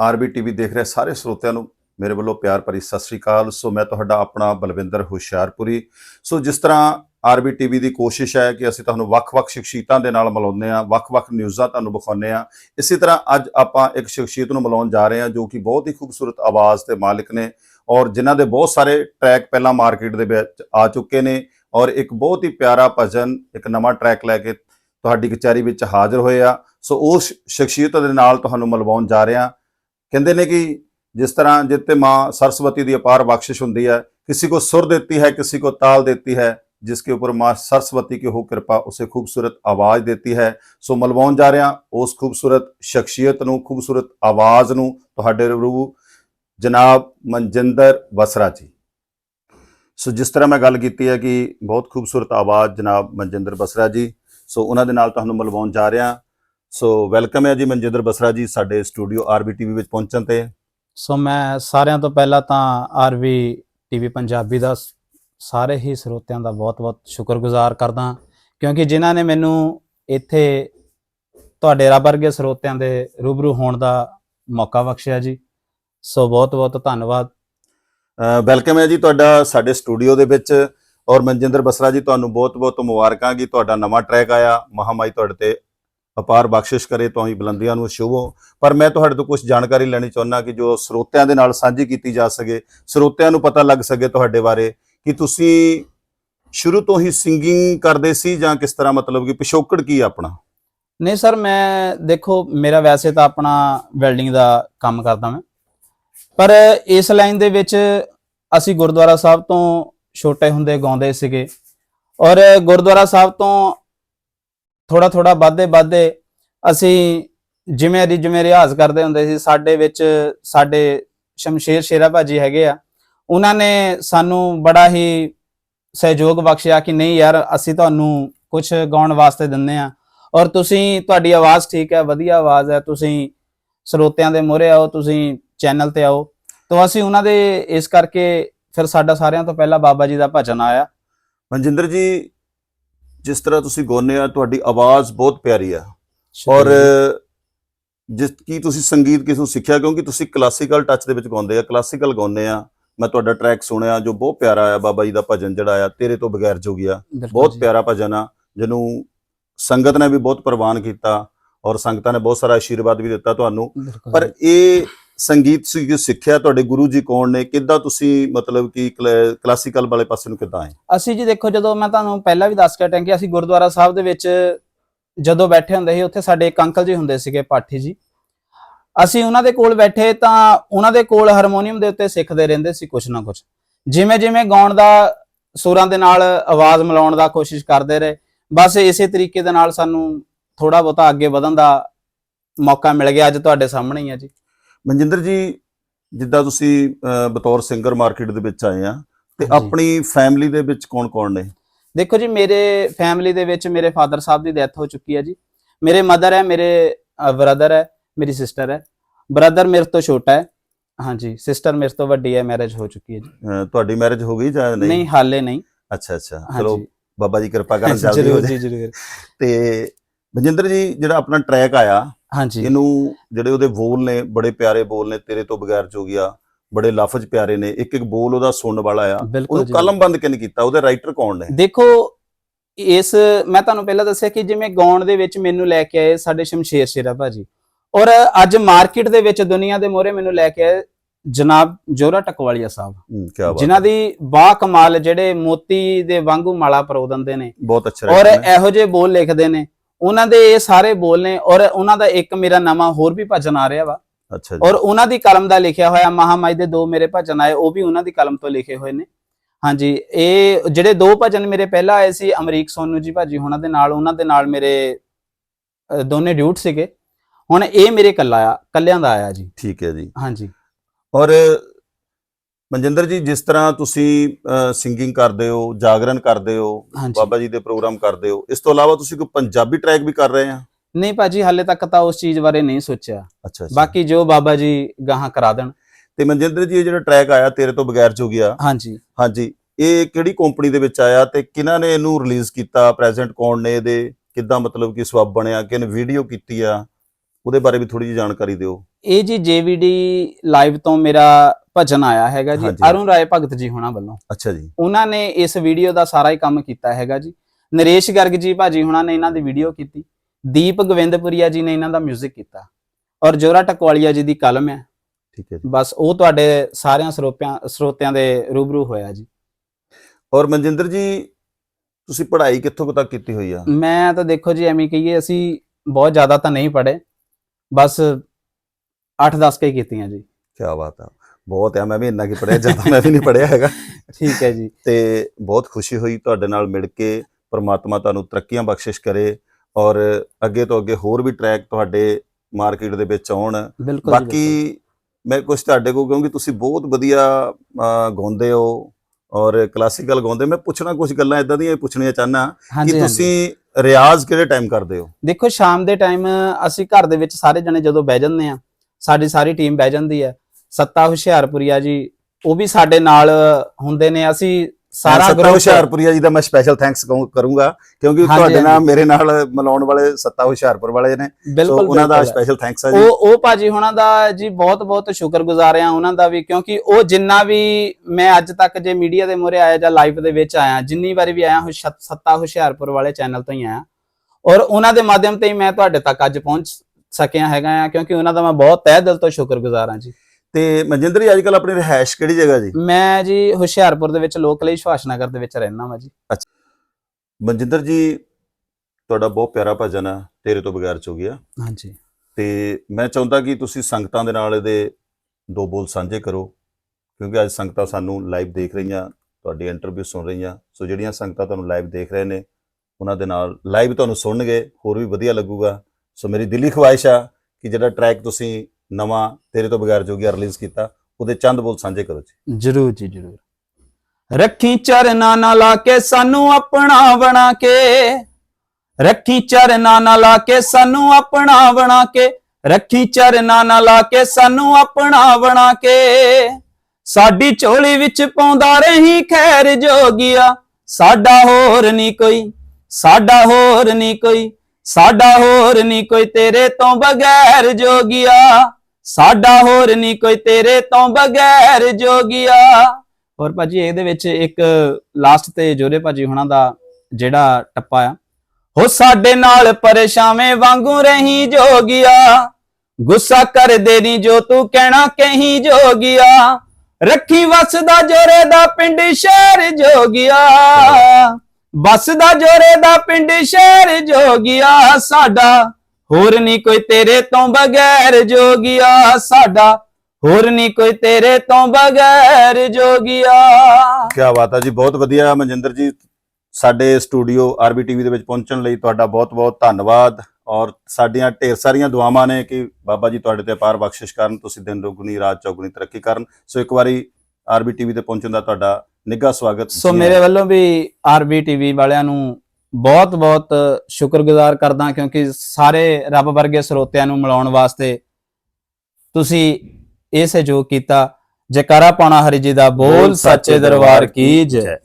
RB TV ਦੇਖ ਰਹੇ ਸਾਰੇ ਸਰੋਤਿਆਂ ਨੂੰ ਮੇਰੇ ਵੱਲੋਂ ਪਿਆਰ ਭਰੀ ਸਤਿ ਸ੍ਰੀ ਅਕਾਲ। ਸੋ ਮੈਂ ਤੁਹਾਡਾ ਆਪਣਾ ਬਲਵਿੰਦਰ ਹੁਸ਼ਿਆਰਪੁਰੀ। ਸੋ ਜਿਸ ਤਰ੍ਹਾਂ ਆਰਬੀ ਟੀਵੀ ਦੀ ਕੋਸ਼ਿਸ਼ ਹੈ ਕਿ ਅਸੀਂ ਤੁਹਾਨੂੰ ਵੱਖ-ਵੱਖ ਸ਼ਖਸੀਅਤਾਂ ਦੇ ਨਾਲ ਮਿਲਾਉਂਦੇ ਹਾਂ, ਵੱਖ-ਵੱਖ ਨਿਊਜ਼ਾਂ ਤੁਹਾਨੂੰ ਵਿਖਾਉਂਦੇ ਹਾਂ, ਇਸੇ ਤਰ੍ਹਾਂ ਅੱਜ ਆਪਾਂ ਇੱਕ ਸ਼ਖਸੀਅਤ ਨੂੰ ਮਿਲਾਉਣ ਜਾ ਰਹੇ ਹਾਂ ਜੋ ਕਿ ਬਹੁਤ ਹੀ ਖੂਬਸੂਰਤ ਆਵਾਜ਼ ਦੇ ਮਾਲਕ ਨੇ ਔਰ ਜਿਨ੍ਹਾਂ ਦੇ ਬਹੁਤ ਸਾਰੇ ਟਰੈਕ ਪਹਿਲਾਂ ਮਾਰਕੀਟ ਦੇ ਵਿੱਚ ਆ ਚੁੱਕੇ ਨੇ ਔਰ ਇੱਕ ਬਹੁਤ ਹੀ ਪਿਆਰਾ ਭਜਨ, ਇੱਕ ਨਵਾਂ ਟਰੈਕ ਲੈ ਕੇ ਤੁਹਾਡੀ ਕਚਹਿਰੀ ਵਿੱਚ ਹਾਜ਼ਰ ਹੋਏ ਆ। ਸੋ ਉਸ ਸ਼ਖਸੀਅਤ ਦੇ ਨਾਲ ਤੁਹਾਨੂੰ ਮਿਲਵਾਉਣ ਜਾ ਰਹੇ ਹਾਂ। ਕਹਿੰਦੇ ਨੇ ਕਿ ਜਿਸ ਤਰ੍ਹਾਂ ਜਿੱਤੇ ਮਾਂ ਸਰਸਵਤੀ ਦੀ ਅਪਾਰ ਬਖਸ਼ਿਸ਼ ਹੁੰਦੀ ਹੈ किसी को सुर देती है किसी को ताल देती है जिसके ऊपर मां सरस्वती की हो कृपा उसे खूबसूरत आवाज देती है ਸੋ ਮਲਵਾਉਣ ਜਾ ਰਿਹਾ ਉਸ ਖੂਬਸੂਰਤ ਸ਼ਖਸੀਅਤ ਨੂੰ ਖੂਬਸੂਰਤ ਆਵਾਜ਼ ਨੂੰ ਤੁਹਾਡੇ ਰੂਬਰੂ ਜਨਾਬ ਮਨਜਿੰਦਰ ਬਸਰਾ ਜੀ ਸੋ ਜਿਸ ਤਰ੍ਹਾਂ ਮੈਂ ਗੱਲ ਕੀਤੀ ਹੈ ਕਿ ਬਹੁਤ ਖੂਬਸੂਰਤ ਆਵਾਜ਼ ਜਨਾਬ ਮਨਜਿੰਦਰ ਬਸਰਾ ਜੀ ਸੋ ਉਹਨਾਂ ਦੇ ਨਾਲ ਤੁਹਾਨੂੰ ਮਿਲਵਾਉਣ ਜਾ ਰਿਹਾ ਸੋ ਵੈਲਕਮ ਹੈ ਜੀ ਮਨਜਿੰਦਰ ਬਸਰਾ ਜੀ ਸਾਡੇ ਸਟੂਡੀਓ ਆਰਬੀ ਟੀਵੀ ਵਿੱਚ ਪਹੁੰਚਣ ਤੇ। ਸੋ ਮੈਂ ਸਾਰਿਆਂ ਤੋਂ ਪਹਿਲਾਂ ਤਾਂ ਆਰਵੀ ਟੀਵੀ ਪੰਜਾਬੀ ਦਾ ਸਾਰੇ ਹੀ ਸਰੋਤਿਆਂ ਦਾ ਬਹੁਤ-ਬਹੁਤ ਸ਼ੁਕਰਗੁਜ਼ਾਰ ਕਰਦਾ ਕਿਉਂਕਿ ਜਿਨ੍ਹਾਂ ਨੇ ਮੈਨੂੰ ਇੱਥੇ ਤੁਹਾਡੇ ਰੱਬ ਵਰਗੇ ਸਰੋਤਿਆਂ ਦੇ ਰੂਬਰੂ ਹੋਣ ਦਾ ਮੌਕਾ ਬਖਸ਼ਿਆ ਜੀ। ਸੋ ਬਹੁਤ-ਬਹੁਤ ਧੰਨਵਾਦ। ਵੈਲਕਮ ਹੈ ਜੀ ਤੁਹਾਡਾ ਸਾਡੇ ਸਟੂਡੀਓ ਦੇ ਵਿੱਚ। ਔਰ ਮਨਜਿੰਦਰ ਬਸਰਾ ਜੀ ਤੁਹਾਨੂੰ ਬਹੁਤ-ਬਹੁਤ ਮੁਬਾਰਕਾਂ ਕਿ ਤੁਹਾਡਾ ਨਵਾਂ ਟਰੈਕ ਆਇਆ। ਮਹਾਮਾਈ ਤੁਹਾਡੇ ਤੇ ਅਪਾਰ ਬਖਸ਼ਿਸ਼ ਕਰੇ ਤੁਸੀਂ ਬੁਲੰਦੀਆਂ ਨੂੰ ਛੂਵੋ। ਪਰ ਮੈਂ ਤੁਹਾਡੇ ਤੋਂ ਕੁਝ ਜਾਣਕਾਰੀ ਲੈਣੀ ਚਾਹੁੰਦਾ ਕਿ ਜੋ ਸਰੋਤਿਆਂ ਦੇ ਨਾਲ ਸਾਂਝੀ ਕੀਤੀ ਜਾ ਸਕੇ, ਸਰੋਤਿਆਂ ਨੂੰ ਪਤਾ ਲੱਗ ਸਕੇ ਤੁਹਾਡੇ ਬਾਰੇ, ਕਿ ਤੁਸੀਂ ਸ਼ੁਰੂ ਤੋਂ ਹੀ ਸਿੰਗਿੰਗ ਕਰਦੇ ਸੀ ਜਾਂ ਕਿਸ ਤਰ੍ਹਾਂ ਮਤਲਬ ਕਿ ਪਿਛੋਕੜ ਕੀ ਆਪਣਾ? ਨਹੀਂ ਸਰ, ਮੈਂ ਦੇਖੋ, ਮੇਰਾ ਵੈਸੇ ਤਾਂ ਆਪਣਾ ਵੈਲਡਿੰਗ ਦਾ ਕੰਮ ਕਰਦਾ ਮੈਂ। ਪਰ ਇਸ ਲਾਈਨ ਦੇ ਵਿੱਚ ਅਸੀਂ ਗੁਰਦੁਆਰਾ ਸਾਹਿਬ ਤੋਂ ਛੋਟੇ ਹੁੰਦੇ ਗਾਉਂਦੇ ਸੀਗੇ। ਔਰ ਗੁਰਦੁਆਰਾ ਸਾਹਿਬ ਤੋਂ ਥੋੜਾ ਥੋੜਾ ਵੱਧਦੇ ਵੱਧਦੇ ਅਸੀਂ ਜਿਵੇਂ ਰਿ ਜਿਵੇਂ ਰਿਆਜ਼ ਕਰਦੇ ਹੁੰਦੇ ਸੀ, ਸਾਡੇ ਵਿੱਚ ਸਾਡੇ ਸ਼ਮਸ਼ੇਰ ਸ਼ੇਰਾ ਭਾਜੀ ਹੈਗੇ ਆ, ਉਹਨਾਂ ਨੇ ਸਾਨੂੰ ਬੜਾ ਹੀ ਸਹਿਯੋਗ ਬਖਸ਼ਿਆ ਕਿ ਨਹੀਂ ਯਾਰ ਅਸੀਂ ਤੁਹਾਨੂੰ ਕੁਝ ਗਾਉਣ ਵਾਸਤੇ ਦਿੰਦੇ ਆ ਔਰ ਤੁਸੀਂ, ਤੁਹਾਡੀ ਆਵਾਜ਼ ਠੀਕ ਹੈ, ਵਧੀਆ ਆਵਾਜ਼ ਹੈ, ਤੁਸੀਂ ਸਰੋਤਿਆਂ ਦੇ ਮੋਹਰੇ ਆਓ, ਤੁਸੀਂ ਚੈਨਲ ਤੇ ਆਓ। ਤਾਂ ਅਸੀਂ ਉਹਨਾਂ ਦੇ ਇਸ ਕਰਕੇ ਫਿਰ ਸਾਡਾ ਸਾਰਿਆਂ ਤੋਂ ਪਹਿਲਾਂ ਬਾਬਾ ਜੀ ਦਾ ਭਜਨ ਆਇਆ। ਮਨਜਿੰਦਰ ਜੀ ਜਿਸ ਤਰ੍ਹਾਂ ਤੁਸੀਂ ਗਾਉਂਦੇ ਆ ਤੁਹਾਡੀ ਆਵਾਜ਼ ਬਹੁਤ ਪਿਆਰੀ ਆ। ਔਰ ਜਿਸ ਕੀ ਤੁਸੀਂ ਸੰਗੀਤ ਕਿਸ ਨੂੰ ਸਿੱਖਿਆ? ਕਿਉਂਕਿ ਤੁਸੀਂ ਕਲਾਸੀਕਲ ਟੱਚ ਦੇ ਵਿੱਚ ਗਾਉਂਦੇ ਆ ਕਲਾਸੀਕਲ ਗਾਉਂਦੇ ਆ। ਮੈਂ ਤੁਹਾਡਾ ਟਰੈਕ ਸੁਣਿਆ ਜੋ ਬਹੁਤ ਪਿਆਰਾ ਆ ਬਾਬਾ ਜੀ ਦਾ ਭਜਨ ਜਿਹੜਾ ਆ ਤੇਰੇ ਤੋਂ ਬਗੈਰ ਜੋਗਿਆ ਬਿਲਕੁਲ ਬਹੁਤ ਜੀ। ਪਿਆਰਾ ਭਜਨ ਆ ਜਿਹਨੂੰ ਸੰਗਤ ਨੇ ਵੀ ਬਹੁਤ ਪ੍ਰਵਾਨ ਕੀਤਾ ਔਰ ਸੰਗਤਾਂ ਨੇ ਬਹੁਤ ਸਾਰਾ ਆਸ਼ੀਰਵਾਦ ਵੀ ਦਿੱਤਾ ਤੁਹਾਨੂੰ। ਪਰ ਜੀ। ਇਹ ਸੰਗੀਤ ਸੀ ਸਿੱਖਿਆ ਤੁਹਾਡੇ ਗੁਰੂ ਜੀ ਕੌਣ ਨੇ? ਕਿੱਦਾਂ ਤੁਸੀਂ ਮਤਲਬ ਕਿ ਕਲਾਸੀਕਲ ਵਾਲੇ ਪਾਸੇ ਨੂੰ ਕਿੱਦਾਂ ਆਏ? ਅਸੀਂ ਜੀ ਦੇਖੋ, ਜਦੋਂ ਮੈਂ ਤੁਹਾਨੂੰ ਪਹਿਲਾਂ ਵੀ ਦੱਸ ਕੇ ਹਟਿਆ ਕਿ ਅਸੀਂ ਗੁਰਦੁਆਰਾ ਸਾਹਿਬ ਦੇ ਵਿੱਚ ਜਦੋਂ ਬੈਠੇ ਹੁੰਦੇ ਸੀ, ਉੱਥੇ ਸਾਡੇ ਇੱਕ ਅੰਕਲ ਜੀ ਹੁੰਦੇ ਸੀਗੇ, ਪਾਠੀ ਜੀ। ਅਸੀਂ ਉਹਨਾਂ ਦੇ ਕੋਲ ਬੈਠੇ ਤਾਂ ਉਹਨਾਂ ਦੇ ਕੋਲ ਹਾਰਮੋਨੀਅਮ ਦੇ ਉੱਤੇ ਸਿੱਖਦੇ ਰਹਿੰਦੇ ਸੀ ਕੁਛ ਨਾ ਕੁਛ। ਜਿਵੇਂ ਜਿਵੇਂ ਗਾਉਣ ਦਾ ਸੁਰਾਂ ਦੇ ਨਾਲ ਆਵਾਜ਼ ਮਿਲਾਉਣ ਦਾ ਕੋਸ਼ਿਸ਼ ਕਰਦੇ ਰਹੇ, ਬਸ ਇਸੇ ਤਰੀਕੇ ਦੇ ਨਾਲ ਸਾਨੂੰ ਥੋੜਾ ਬਹੁਤਾ ਅੱਗੇ ਵਧਣ ਦਾ ਮੌਕਾ ਮਿਲ ਗਿਆ, ਅੱਜ ਤੁਹਾਡੇ ਸਾਹਮਣੇ ਹੀ ਆ ਜੀ। ਮਨਜਿੰਦਰ ਜੀ ਜਿੱਦਾਂ ਤੁਸੀਂ ਬਤੌਰ ਸਿੰਗਰ ਮਾਰਕੀਟ ਦੇ ਵਿੱਚ ਆਏ ਆ ਤੇ। ਆਪਣੀ ਫੈਮਿਲੀ ਦੇ ਵਿੱਚ ਕੌਣ-ਕੌਣ ਨੇ? ਦੇਖੋ ਜੀ ਮੇਰੇ ਫੈਮਿਲੀ ਦੇ ਵਿੱਚ ਮੇਰੇ ਫਾਦਰ ਸਾਹਿਬ ਦੀ ਡੈਥ ਹੋ ਚੁੱਕੀ ਹੈ ਜੀ। ਮੇਰੇ ਮਦਰ ਹੈ ਮੇਰੇ ਬ੍ਰਦਰ ਹੈ ਮੇਰੀ ਸਿਸਟਰ ਹੈ। ਬ੍ਰਦਰ ਮੇਰੇ ਤੋਂ ਛੋਟਾ ਹੈ। ਹਾਂਜੀ ਸਿਸਟਰ ਮੇਰੇ ਤੋਂ ਵੱਡੀ ਹੈ ਮੈਰਿਜ ਹੋ ਚੁੱਕੀ ਹੈ ਜੀ। ਤੁਹਾਡੀ ਮੈਰਿਜ ਹੋ ਗਈ ਜਾਂ ਨਹੀਂ? ਨਹੀਂ ਹਾਲੇ ਨਹੀਂ। ਅੱਛਾ ਅੱਛਾ। ਚਲੋ ਬਾਬਾ ਜੀ ਕਿਰਪਾ ਕਰਨ ਜਲਦੀ ਹੋ ਜਾਏ। ਤੇ ਮਨਜਿੰਦਰ ਜੀ ਜਿਹੜਾ ਆਪਣਾ ਟਰੈਕ ਆਇਆ ਹਾਂਜੀ। ਇਹਨੂੰ ਜਿਹੜੇ ਉਹਦੇ ਬੋਲ ਨੇ ਬੜੇ ਪਿਆਰੇ ਬੋਲ ਨੇ ਤੇਰੇ ਤੋਂ ਬਗੈਰ ਜੋਗਿਆ ਬੜੇ ਲਫ਼ਜ਼ ਪਿਆਰੇ ਨੇ ਇੱਕ ਇੱਕ ਬੋਲ ਉਹਦਾ ਸੁਣਨ ਵਾਲਾ ਆ। ਉਹਨੂੰ ਕਲਮਬੰਦ ਕਿਨ ਕੀਤਾ? ਉਹਦੇ ਰਾਈਟਰ ਕੌਣ ਨੇ? ਦੇਖੋ ਇਸ ਮੈਂ ਤੁਹਾਨੂੰ ਪਹਿਲਾਂ ਦੱਸਿਆ ਕਿ ਜਿਵੇਂ ਗਾਉਣ ਦੇ ਵਿੱਚ ਮੈਨੂੰ ਲੈ ਕੇ ਆਏ ਸਾਡੇ ਸ਼ਮਸ਼ੇਰ ਸ਼ੇਰਾ ਭਾਜੀ ਔਰ ਅੱਜ ਮਾਰਕੀਟ ਦੇ ਵਿੱਚ ਦੁਨੀਆ ਦੇ ਮੋਹਰੇ ਮੈਨੂੰ ਲੈ ਕੇ ਆਏ ਜਨਾਬ ਜੋਰਾ ਟਕਵਾਲੀਆ ਸਾਹਿਬ। ਹੂੰ, ਕੀ ਬਾਤ ਜਿਨ੍ਹਾਂ ਦੀ ਬਾ ਕਮਾਲ ਜਿਹੜੇ ਮੋਤੀ ਦੇ ਵਾਂਗੂ ਮਾਲਾ ਪਰੋ ਦਿੰਦੇ ਨੇ। ਬਹੁਤ ਅੱਛਾ ਔਰ। ਇਹੋ ਜਿਹੇ ਬੋਲ ਲਿਖਦੇ ਨੇ। ਉਹਨਾਂ ਦੇ ਇਹ ਸਾਰੇ ਬੋਲ ਨੇ ਔਰ ਉਹਨਾਂ ਦਾ ਇੱਕ ਮੇਰਾ ਨਵਾਂ ਹੋਰ ਵੀ ਭਜਨ ਆ ਰਿਹਾ ਵਾ। ਅੱਛਾ ਜੀ। ਔਰ ਉਹਨਾਂ ਦੀ ਕਲਮ ਦਾ ਲਿਖਿਆ ਹੋਇਆ ਮਹਾਮਾਈ ਦੇ ਦੋ ਮੇਰੇ ਭਜਨ ਆਏ ਉਹ ਵੀ ਉਹਨਾਂ ਦੀ ਕਲਮ ਤੋਂ ਲਿਖੇ ਹੋਏ ਨੇ। ਹਾਂਜੀ ਇਹ ਜਿਹੜੇ ਦੋ ਭਜਨ ਮੇਰੇ ਪਹਿਲਾਂ ਆਏ ਸੀ ਅਮਰੀਕ ਸੋਨੂ ਜੀ ਭਾਜੀ ਉਹਨਾਂ ਦੇ ਨਾਲ ਉਹਨਾਂ ਦੇ ਨਾਲ ਮੇਰੇ ਦੋਨੇ ਡਿਊਟ ਸੀਗੇ। ਹੁਣ ਇਹ ਮੇਰੇ ਕੱਲਾ ਆ ਕੱਲਿਆਂ ਦਾ ਆਇਆ ਜੀ। ਠੀਕ ਹੈ ਜੀ। ਹਾਂਜੀ। ਔਰ ਮਨਜਿੰਦਰ ਜੀ ਜਿਸ ਤਰ੍ਹਾਂ ਤੁਸੀਂ ਸਿੰਗਿੰਗ ਕਰਦੇ ਹੋ ਜਾਗਰਣ ਕਰਦੇ ਹੋ ਬਾਬਾ ਜੀ ਦੇ ਪ੍ਰੋਗਰਾਮ ਕਰਦੇ ਹੋ ਇਸ ਤੋਂ ਇਲਾਵਾ ਤੁਸੀਂ ਕੋਈ ਪੰਜਾਬੀ ਟਰੈਕ ਵੀ ਕਰ ਰਹੇ ਆ? ਨਹੀਂ ਭਾਜੀ ਹਾਲੇ ਤੱਕ ਤਾਂ ਉਸ ਚੀਜ਼ ਬਾਰੇ ਨਹੀਂ ਸੋਚਿਆ। ਅੱਛਾ ਬਾਕੀ ਜੋ ਬਾਬਾ ਜੀ ਗਾਹਾਂ ਕਰਾ ਦੇਣ। ਤੇ ਮਨਜਿੰਦਰ ਜੀ ਇਹ ਜਿਹੜਾ ਟਰੈਕ ਆਇਆ ਤੇਰੇ ਤੋਂ ਬਗੈਰ ਜੋ ਗਿਆ। ਹਾਂਜੀ। ਹਾਂਜੀ ਇਹ ਕਿਹੜੀ ਕੰਪਨੀ ਦੇ ਵਿੱਚ ਆਇਆ ਤੇ ਕਿਹਨਾਂ ਨੇ ਇਹਨੂੰ ਰਿਲੀਜ਼ ਕੀਤਾ? ਪ੍ਰੈਜ਼ੈਂਟ ਕੌਣ ਨੇ ਇਹਦੇ? ਕਿੱਦਾਂ ਮਤਲਬ ਕਿ ਸਬਬ ਬਣਿਆ? ਕਿਨ ਵੀਡੀਓ ਕੀਤੀ ਆ? ਉਹਦੇ ਬਾਰੇ ਵੀ ਥੋੜੀ ਜਿਹੀ ਜਾਣਕਾਰੀ ਦਿਓ। ਇਹ ਜੀ ਜੇਵੀਡੀ ਲਾਈਵ ਤੋਂ ਮੇਰਾ ਭਜਨ ਆਇਆ ਹੈਗਾ ਜੀ ਹਾਂਜੀ। ਅਰੁਣ ਰਾਏ ਭਗਤ ਜੀ ਹੁਣਾਂ ਵੱਲੋਂ। ਅੱਛਾ ਜੀ। ਉਹਨਾਂ ਨੇ ਇਸ ਵੀਡੀਓ ਦਾ ਸਾਰਾ ਹੀ ਕੰਮ ਕੀਤਾ ਹੈਗਾ ਜੀ। ਨਰੇਸ਼ ਗਰਗ ਜੀ ਭਾਜੀ ਹੁਣਾਂ ਨੇ ਇਹਨਾਂ ਦੀ ਵੀਡੀਓ ਕੀਤੀ। ਦੀਪ ਗੋਵਿੰਦਪੁਰੀਆ ਜੀ ਨੇ ਇਹਨਾਂ ਦਾ 뮤직 ਕੀਤਾ। ਔਰ ਜੋਰਾ ਟਕਵਾਲੀਆ ਜੀ ਦੀ ਕਲਮ ਹੈ। ਠੀਕ ਹੈ ਜੀ। ਬਸ ਉਹ ਤੁਹਾਡੇ ਸਾਰਿਆਂ ਸਰੋਪਿਆਂ ਸਰੋਤਿਆਂ ਦੇ ਰੂਬਰੂ ਹੋਇਆ ਜੀ। ਔਰ ਮਨਜਿੰਦਰ ਜੀ ਤੁਸੀਂ ਪੜ੍ਹਾਈ ਕਿੱਥੋਂ ਕੁ ਤੱਕ ਕੀਤੀ ਹੋਈ ਆ? ਮੈਂ ਤਾਂ ਦੇਖੋ ਜੀ ਐਵੇਂ ਕਹੀਏ ਅਸੀਂ ਬਹੁਤ ਜ਼ਿਆਦਾ ਤਾਂ ਨਹੀਂ ਪੜ੍ਹੇ। ਬਸ 8-10 ਕੇ ਕੀਤੀਆਂ ਜੀ। ਕੀ ਬਾਤ ਆ। ਬਹੁਤ ਆ ਮੈਂ ਵੀ ਇੰਨਾ ਕੀ ਪੜ੍ਹਿਆ ਜਦੋਂ ਮੈਂ ਵੀ ਨਹੀਂ ਪੜ੍ਹਿਆ ਹੈਗਾ। ਠੀਕ ਹੈ ਜੀ। ਤੇ ਬਹੁਤ ਖੁਸ਼ੀ ਹੋਈ ਤੁਹਾਡੇ ਨਾਲ ਮਿਲ ਕੇ ਪ੍ਰਮਾਤਮਾ ਤੁਹਾਨੂੰ ਤਰੱਕੀਆਂ ਬਖਸ਼ਿਸ਼ ਕਰੇ ਔਰ ਅੱਗੇ ਤੋਂ ਅੱਗੇ ਹੋਰ ਵੀ ਟਰੈਕ ਤੁਹਾਡੇ ਮਾਰਕੀਟ ਦੇ ਵਿੱਚ ਆਉਣ। ਬਾਕੀ ਮੈਂ ਕੁਝ ਤੁਹਾਡੇ ਕੋਲ ਕਿਉਂਕਿ ਤੁਸੀਂ ਬਹੁਤ ਵਧੀਆ ਗਾਉਂਦੇ ਹੋ। ਔਰ ਕਲਾਸੀਕਲ ਗਾਉਂਦੇ ਮੈਂ ਪੁੱਛਣਾ ਕੁਝ ਗੱਲਾਂ ਇਦਾਂ ਦੀਆਂ ਪੁੱਛਣੀਆਂ ਚਾਹਨਾ ਕਿ ਤੁਸੀਂ ਰਿਆਜ਼ ਕਿਹੜੇ ਟਾਈਮ ਕਰਦੇ ਹੋ? ਦੇਖੋ ਸ਼ਾਮ ਦੇ ਟਾਈਮ ਅਸੀਂ ਘਰ ਦੇ ਵਿੱਚ ਸਾਰੇ ਜਣੇ ਜਦੋਂ ਬਹਿ ਜਾਂਦੇ ਆ ਸਾਡੀ ਸਾਰੀ ਟੀਮ ਬਹਿ ਜਾਂਦੀ ਹੈ। ਸੱਤਾ ਹੁਸ਼ਿਆਰਪੁਰੀਆ ਜੀ ਉਹ ਵੀ ਸਾਡੇ ਨਾਲ ਹੁੰਦੇ ਨੇ। ਅਸੀਂ ਸਾਰਾ group- ਹੁਸ਼ਿਆਰਪੁਰੀਆ ਜੀ ਦਾ ਮੈਂ ਸਪੈਸ਼ਲ ਥੈਂਕਸ ਕਰੂੰਗਾ ਕਿਉਂਕਿ ਤੁਹਾਡੇ ਨਾਲ। ਮੇਰੇ ਨਾਲ ਮਿਲਾਉਣ ਵਾਲੇ ਸੱਤਾ ਹੁਸ਼ਿਆਰਪੁਰ ਵਾਲੇ ਨੇ ਸੋ ਉਹਨਾਂ ਦਾ। ਸਪੈਸ਼ਲ ਥੈਂਕਸ ਹੈ ਜੀ ਉਹ ਉਹ ਭਾਜੀ ਹੁਣਾਂ ਦਾ ਜੀ ਬਹੁਤ ਬਹੁਤ ਸ਼ੁਕਰਗੁਜ਼ਾਰ ਆ ਉਹਨਾਂ ਦਾ ਵੀ ਕਿਉਂਕਿ ਉਹ ਜਿੰਨਾ ਵੀ ਮੈਂ ਅੱਜ ਤੱਕ ਜੇ ਮੀਡੀਆ ਦੇ ਮੂਹਰੇ ਆਇਆ ਜਾਂ ਲਾਈਵ ਦੇ ਵਿੱਚ ਆਇਆ ਜਿੰਨੀ ਵਾਰੀ ਵੀ ਆਇਆ ਸੱਤਾ ਹੁਸ਼ਿਆਰਪੁਰ ਵਾਲੇ ਚੈਨਲ ਤੋਂ ਹੀ ਆਇਆ ਔਰ ਉਹਨਾਂ ਦੇ ਮਾਧਿਅਮ ਤੇ ਹੀ ਮੈਂ ਤੁਹਾਡੇ ਤੱਕ ਅੱਜ ਪਹੁੰਚ ਸਕਿਆ ਹੈਗਾ ਆ ਕਿਉਂਕਿ ਉਹਨਾਂ ਦਾ ਮੈਂ ਬਹੁਤ ਤਹਿ ਦਿਲ ਤੋਂ ਸ਼ੁਕਰਗੁਜ਼ਾਰ ਹਾਂ ਜੀ ਤੇ ਮਨਜਿੰਦਰ ਜੀ ਅੱਜ ਕੱਲ ਆਪਣੀ ਰਿਹਾਇਸ਼ ਕਿਹੜੀ ਜਗ੍ਹਾ ਜੀ? ਮੈਂ ਜੀ ਹੁਸ਼ਿਆਰਪੁਰ ਦੇ ਵਿੱਚ ਲੋਕਲੀ ਸੁਭਾਸ਼ ਨਗਰ ਦੇ ਵਿੱਚ ਰਹਿਣਾ ਵਾਂ ਜੀ। ਮਨਜਿੰਦਰ ਜੀ ਤੁਹਾਡਾ ਬਹੁਤ ਪਿਆਰਾ ਭਜਨ ਹੈ ਤੇਰੇ ਤੋਂ ਬਗੈਰ ਚੁਗਿਆ। ਹਾਂਜੀ। ਤੇ ਮੈਂ ਚਾਹੁੰਦਾ ਕਿ ਤੁਸੀਂ ਸੰਗਤਾਂ ਦੇ ਨਾਲ ਇਹਦੇ ਦੋ ਬੋਲ ਸਾਂਝੇ ਕਰੋ ਕਿਉਂਕਿ ਅੱਜ ਸੰਗਤਾਂ ਸਾਨੂੰ ਲਾਈਵ ਦੇਖ ਰਹੀਆਂ ਤੁਹਾਡੀ ਇੰਟਰਵਿਊ ਸੁਣ ਰਹੀਆਂ। ਸੋ ਜਿਹੜੀਆਂ ਸੰਗਤਾਂ ਤੁਹਾਨੂੰ ਲਾਈਵ ਦੇਖ ਰਹੇ ਨੇ ਉਹਨਾਂ ਦੇ ਨਾਲ ਲਾਈਵ ਤੁਹਾਨੂੰ ਸੁਣਨਗੇ ਹੋਰ ਵੀ ਵਧੀਆ ਲੱਗੂਗਾ। ਸੋ ਮੇਰੀ ਦਿਲੀ ਖੁਆਇਸ਼ ਆ ਕਿ ਜਿਹੜਾ ਟਰੈਕ ਤੁਸੀਂ ਨਵਾਂ, ਤੇਰੇ ਤੋਂ ਬਗੈਰ ਜੋਗਿਆ ਰਿਲੀਜ਼ ਕੀਤਾ, ਉਹਦੇ ਚੰਦ ਬੋਲ ਸਾਂਝੇ ਕਰੋ ਜੀ। ਜਰੂਰ ਜੀ, ਜਰੂਰ। ਰੱਖੀ ਚਰਨਾ ਨਾ ਲਾ ਕੇ ਸਾਨੂੰ ਆਪਣਾ ਬਣਾ ਕੇ, ਰੱਖੀ ਚਰਨਾ ਨਾ ਲਾ ਕੇ ਸਾਨੂੰ ਆਪਣਾ ਬਣਾ ਕੇ, ਰੱਖੀ ਚਰਨਾ ਨਾ ਲਾ ਕੇ ਸਾਨੂੰ ਆਪਣਾ ਬਣਾ ਕੇ, ਸਾਡੀ ਝੋਲੀ ਵਿੱਚ ਪਾਉਂਦਾ ਰਹੀ ਖੈਰ ਜੋਗਿਆ, ਸਾਡਾ ਹੋਰ ਨਹੀਂ ਕੋਈ, ਸਾਡਾ ਹੋਰ ਨਹੀਂ ਕੋਈ, ਸਾਡਾ ਹੋਰ ਨਹੀਂ ਕੋਈ ਤੇਰੇ ਤੋਂ ਬਗੈਰ ਜੋਗਿਆ। ਸਾਡਾ ਹੋਰ ਨਹੀਂ ਕੋਈ ਤੇਰੇ ਤੋਂ ਬਗੈਰ ਜੋਗਿਆ। ਹੋਰ ਭਾਜੀ, ਇਹਦੇ ਵਿੱਚ ਇੱਕ ਲਾਸਟ ਤੇ ਜੋਰੇ ਭਾਜੀ ਹੁਣਾਂ ਦਾ ਜਿਹੜਾ ਟੱਪਾ ਆ। ਹੋ ਸਾਡੇ ਨਾਲ ਪਰੇਸ਼ਾਵੇਂ ਵਾਂਗੂ ਰਹੀ ਜੋਗਿਆ। ਗੁੱਸਾ ਕਰਦੇ ਨਹੀਂ ਜੋ ਤੂੰ ਕਹਿਣਾ ਕਹੀਂ ਜੋਗਿਆ। ਰੱਖੀ ਵਸਦਾ ਜੋਰੇ ਦਾ ਪਿੰਡ ਸ਼ਹਿਰ ਜੋਗਿਆ। ਵਸਦਾ ਜੋਰੇ ਦਾ ਪਿੰਡ ਸ਼ਹਿਰ ਜੋਗਿਆ। ਸਾਡਾ ਹੋਰ ਨਹੀਂ ਕੋਈ ਤੇਰੇ ਤੋਂ ਬਗੈਰ ਜੋਗਿਆ ਸਾਡਾ। ਹੋਰ ਨਹੀਂ ਕੋਈ ਤੇਰੇ ਤੋਂ ਬਗੈਰ ਜੋਗਿਆ। ਕੀ ਬਾਤ ਹੈ ਜੀ ਬਹੁਤ ਵਧੀਆ। ਮਨਜਿੰਦਰ ਜੀ ਸਾਡੇ ਸਟੂਡੀਓ ਆਰਬੀ ਟੀਵੀ ਦੇ ਵਿੱਚ ਪਹੁੰਚਣ ਲਈ ਤੁਹਾਡਾ ਬਹੁਤ-ਬਹੁਤ ਧੰਨਵਾਦ। ਔਰ ਸਾਡੀਆਂ ਢੇਰ ਸਾਰੀਆਂ ਦੁਆਵਾਂ ਨੇ ਕਿ ਬਾਬਾ ਜੀ ਤੁਹਾਡੇ ਤੇ ਅਪਾਰ ਬਖਸ਼ਿਸ਼ ਕਰਨ ਤੁਸੀਂ ਦਿਨ ਦੁਗਣੀ ਰਾਤ ਚੌਗੁਣੀ ਤਰੱਕੀ ਕਰਨ। ਸੋ ਇੱਕ ਵਾਰੀ ਆਰਬੀ ਟੀਵੀ ਤੇ ਪਹੁੰਚਣ ਦਾ ਤੁਹਾਡਾ ਨਿੱਘਾ ਸਵਾਗਤ ਸੋ ਮੇਰੇ ਵੱਲੋਂ ਵੀ ਆਰਬੀ ਟੀਵੀ ਵਾਲਿਆਂ ਨੂੰ ਬਹੁਤ ਬਹੁਤ ਸ਼ੁਕਰਗੁਜ਼ਾਰ ਕਰਦਾ ਕਿਉਂਕਿ ਸਾਰੇ ਰੱਬ ਵਰਗੇ ਸਰੋਤਿਆਂ ਨੂੰ ਮਿਲਾਉਣ ਵਾਸਤੇ ਤੁਸੀਂ ਇਹ ਸਹਿਯੋਗ ਕੀਤਾ। ਜੈਕਾਰਾ ਪਾਉਣਾ ਹਰੀ ਜੀ ਦਾ ਬੋਲ ਸੱਚੇ ਦਰਬਾਰ ਕੀ ਜੈ।